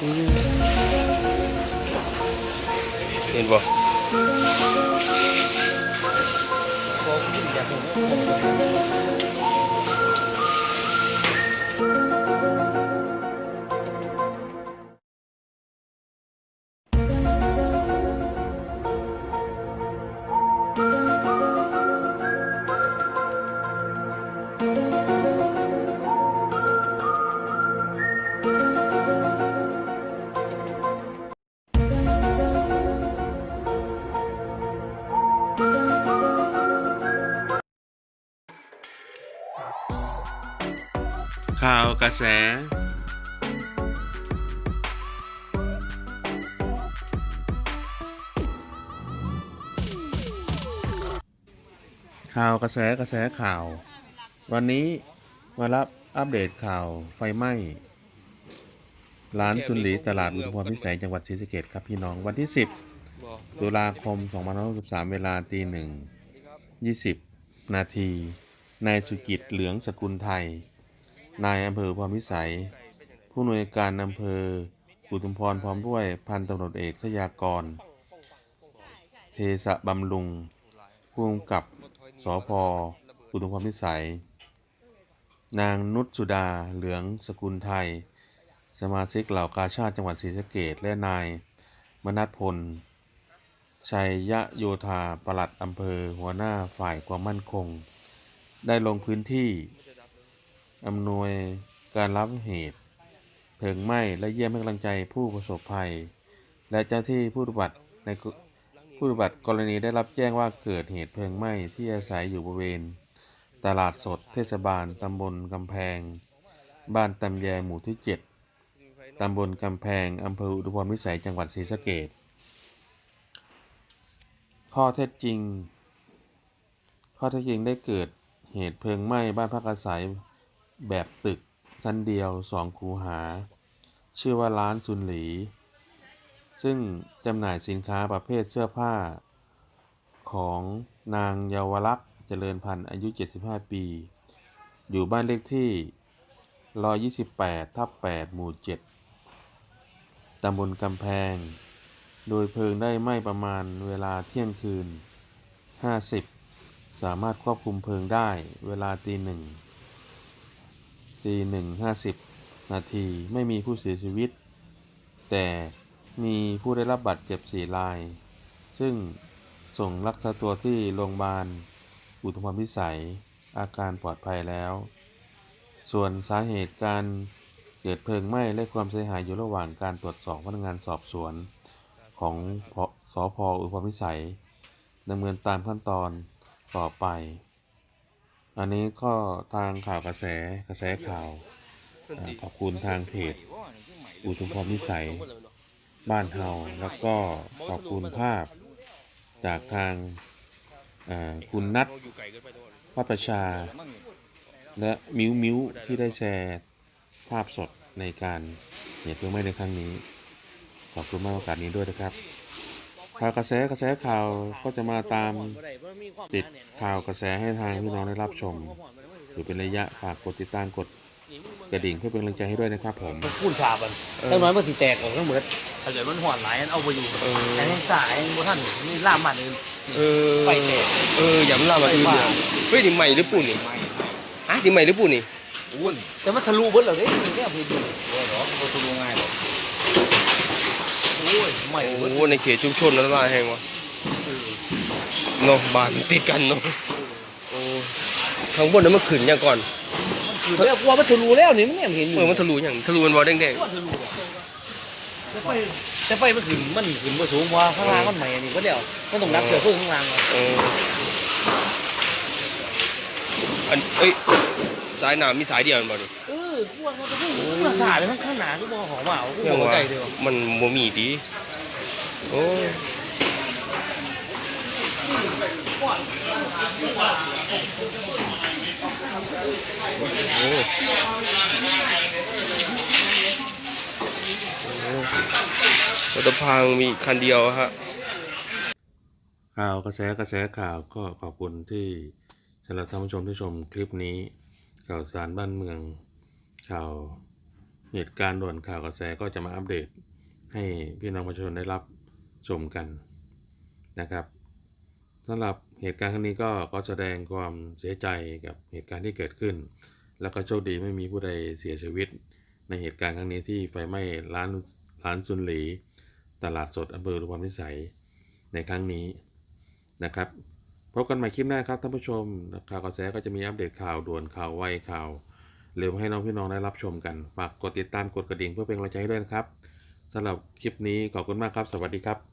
เห็นบ่ ข่าวกระแส ข่าวกระแสกระแสข่าว วันนี้มารับอัปเดตข่าวไฟไหม้ร้านซุนหลีตลาดอุทุมพรพิสัยจังหวัดศรีสะเกดครับพี่น้องวันที่ 10 ตุลาคม 2563 เวลาตีหนึ่ง20 นาที นายสุกิจเหลืองสกุลไทย นายอำเภอพรพิสัย ผู้อำนวยการอำเภออุทุมพรพร้อมด้วยพันตำรวจเอกทยากร เทสะบำรุงผู้กำกับสพอุทุมพรพิสัย นางนุชสุดาเหลืองสกุลไทย สมาชิกเหล่ากาชาติจังหวัดศรีสะเกดและนายมนัทพล ชัยยะโยธาปลัดอำเภอหัวหน้าฝ่ายความมั่นคง ได้ลงพื้นที่ อำนวยการรับเหตุเพลิงไหม้และเยี่ยมให้กำลังใจผู้ประสบภัย และเจ้าที่ผู้ปฏิบัติในผู้ปฏิบัติกรณีได้รับแจ้งว่าเกิดเหตุเพลิงไหม้ที่อาศัยอยู่บริเวณ ตลาดสดเทศบาลตำบลกำแพง บ้านตำแยหมู่ที่ 7ตำบลกำแพงอำเภออุทุมพรพิสัยจังหวัดศรีสะเกษข้อเท็จจริง ข้อเท็จจริงได้เกิดเหตุเพลิงไหม้บ้านพักอาศัย แบบตึก ชั้นเดียวสองคูหา ชื่อว่าร้านซุนหลี ซึ่งจำหน่ายสินค้าประเภทเสื้อผ้า ของนางเยาวลักษณ์เจริญพันธ์อายุ 75 ปี อยู่บ้านเลขที่ 128 ทับ 8 หมู่ 7 ตำบลกำแพง โดยเพลิงได้ไหม้ประมาณเวลาเที่ยงคืน 50 สามารถควบคุมเพลิงได้เวลาตีหนึ่ง ตีหนึ่งห้าสิบนาทีไม่มีผู้เสียชีวิต แต่มีผู้ได้รับบาดเจ็บสี่ราย ซึ่งส่งรักษาตัวที่โรงพยาบาล อุทุมพรพิสัย อาการปลอดภัยแล้ว ส่วนสาเหตุการเกิดเพลิงไหม้และความเสียหายอยู่ระหว่างการตรวจสอบพนักงานสอบสวนของพสพอุทุมพรพิสัยดำเนินตามขั้นตอนต่อไป อันนี้ก็ทางข่าวกระแสกระแสข่าวอ่าขอบคุณทางเพจอุทุมพรพิสัยบ้านเฮาแล้วก็ขอบคุณภาพจากทางอ่าคุณนัทพัประชา และมิวมิวที่ได้แชร์ภาพสดในการเหตุเพลิงไหม้ในครั้งนี้ ขอบคุณมากโอกาสนี้ด้วยนะครับ ข่าวกระแสกระแสข่าวก็จะมาตามติดข่าวกระแสให้ทางพี่น้องได้รับชมถือเป็นระยะฝากกดติดตามกดกระดิ่งเพื่อเป็นกำลังใจให้ด้วยนะครับผมมันพูดขาบันตั้งน้อยมันสิแตกออกทั้งหมดถ้าเกิดมันหอนหลายอันเอาไปอยู่เออแต่ให้สายบ่ท่านนี่ล่ามมันเลยเออไฟแตกเอออย่ามันล่ามาอื่นเนี่ยเฮ้ยนี่ใหม่หรือปูนนี่ฮะนี่ใหม่หรือปูนนี่อ้วนแต่มันทะลุเบิดแล้วเด้นี่แค่เพิ่นอยู่โอ้ยหรอบ่ทะลุง่ายหรอกโอ้ยใหม่โอ้เบิดโหในเขตชุมชนละลายแห้งวะเนาะบ้านติดกันเนาะโอ้ข้างบนนั้นมันขึ้นยังก่อนคือแล้วกลัวมันทะลุแล้วนี่มันเนี่ยเห็นอยู่เมื่อมันทะลุยังทะลุมันบ่แดงกลัวทะลุอะแต่ไฟแต่ไฟมันขึ้นมันขึ้นบ่สูงเพราะว่าข้างล่างมันใหม่อันนี้ก็เดี๋ยวมันต้องนับเสือพึ่งข้างล่างอะๆเอออันเอ้ยสายน้ำมีสายเดียวแม่นบ่นี่เอ อกลัวมันจะพึ่งมันสาดเลยข้างหน้าก็บ่หอมอะก็ยับ่ว่าใจเดียวมันบ่มีติโอโอ้โอ้รถพังมีคันเดียวฮะข่าวกระแสกระแสข่าวก็ขอบคุณที่สำหรับท่านผู้ชมที่ชมคลิปนี้ข่าวสารบ้านเมือง ข่าวเหตุการณ์ด่วนข่าวกระแสก็จะมาอัปเดต ให้พี่น้องประชาชนได้รับชมกันนะครับสำหรับเหตุการณ์ครั้งนี้ก็ก็แสดงความเสียใจกับเหตุการณ์ที่เกิดขึ้น แล้วก็โชคดีไม่มีผู้ใดเสียชีวิต ในเหตุการณ์ครั้งนี้ที่ไฟไหม้ร้านร้านซุนหลี ตลาดสดอำเภอรุพรพิสัยในครั้งนี้นะครับพบกันใหม่คลิปหน้าครับท่านผู้ชมข่าวกระแสก็จะมีอัปเดตข่าวด่วนข่าวไวข่าว เร็วให้น้องพี่น้องได้รับชมกัน ฝากกดติดตามกดกระดิ่งเพื่อเป็นกำลังใจให้ด้วยนะครับสำหรับคลิปนี้ขอบคุณมากครับ สวัสดีครับ